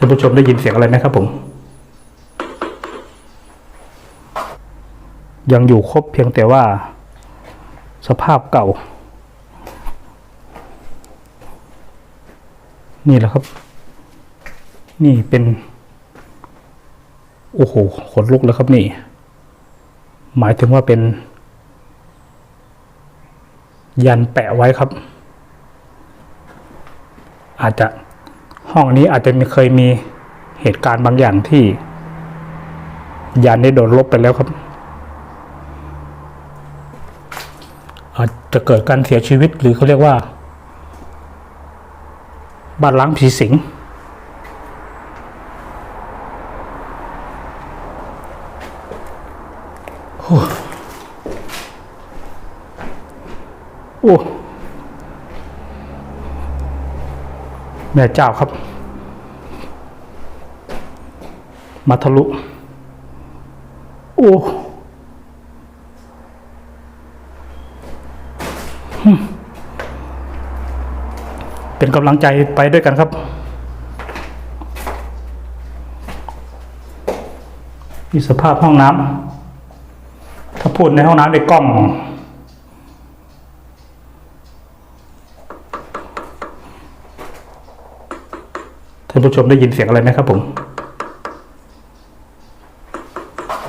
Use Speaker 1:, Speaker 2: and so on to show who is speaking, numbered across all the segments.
Speaker 1: ท่านผู้ชมได้ยินเสียงอะไรไหมครับผม ยังอยู่ครบเพียงแต่ว่า สภาพเก่า นี่แหละครับ นี่เป็น โอ้โหขนลุกแล้วครับนี่ หมายถึงว่าเป็น ยันแปะไว้ครับ อาจจะ ห้องนี้อาจจะมีเคยมีเหตุการณ์บางอย่างที่ยันได้โดนลบไปแล้วครับ อาจจะเกิดการเสียชีวิตหรือเขาเรียกว่า บ้านล้างผีสิงโอ้โอ้ แม่เจ้าครับ มาทะลุ โอ้เป็นกำลังใจไปด้วยกันครับมีสภาพห้องน้ำถ้าพูดในห้องน้ำในกล้อง ท่านผู้ชมได้ยินเสียงอะไรไหมครับผม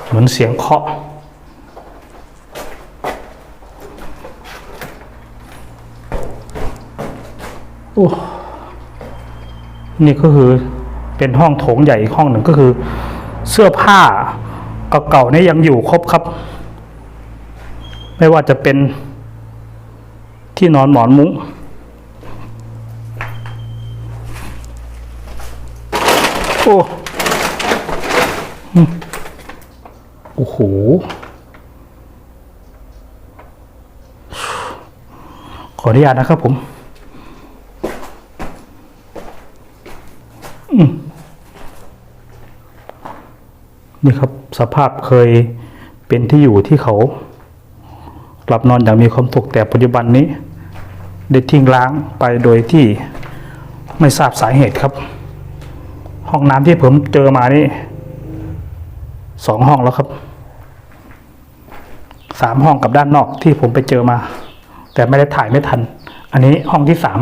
Speaker 1: เหมือนเสียงเคาะ โอ้ นี่ก็คือเป็นห้องโถงใหญ่อีกห้องหนึ่งก็คือ เสื้อผ้าเก่าๆนี่ยยังอยู่ครบครับ ไม่ว่าจะเป็นที่นอนหมอนมุ้ง อ้โอ้โห ขออนุญาตนะครับผมนี่ครับสภาพเคยเป็นที่อยู่ที่เขาหลับนอนอย่างมีความสุขแต่ปัจจุบันนี้ ได้ทิ้งร้างไปโดยที่ไม่ทราบสาเหตุครับ ห้องน้ำที่ผมเจอมานี่สองห้องแล้วครับสามห้องกับด้านนอกที่ผมไปเจอมา แต่ไม่ได้ถ่ายไม่ทัน อันนี้ห้องที่สาม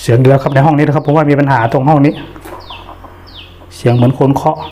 Speaker 1: เสียงเดียวครับในห้องนี้นะครับผมว่ามีปัญหาตรงห้องนี้ เสียงเหมือนคนเคาะ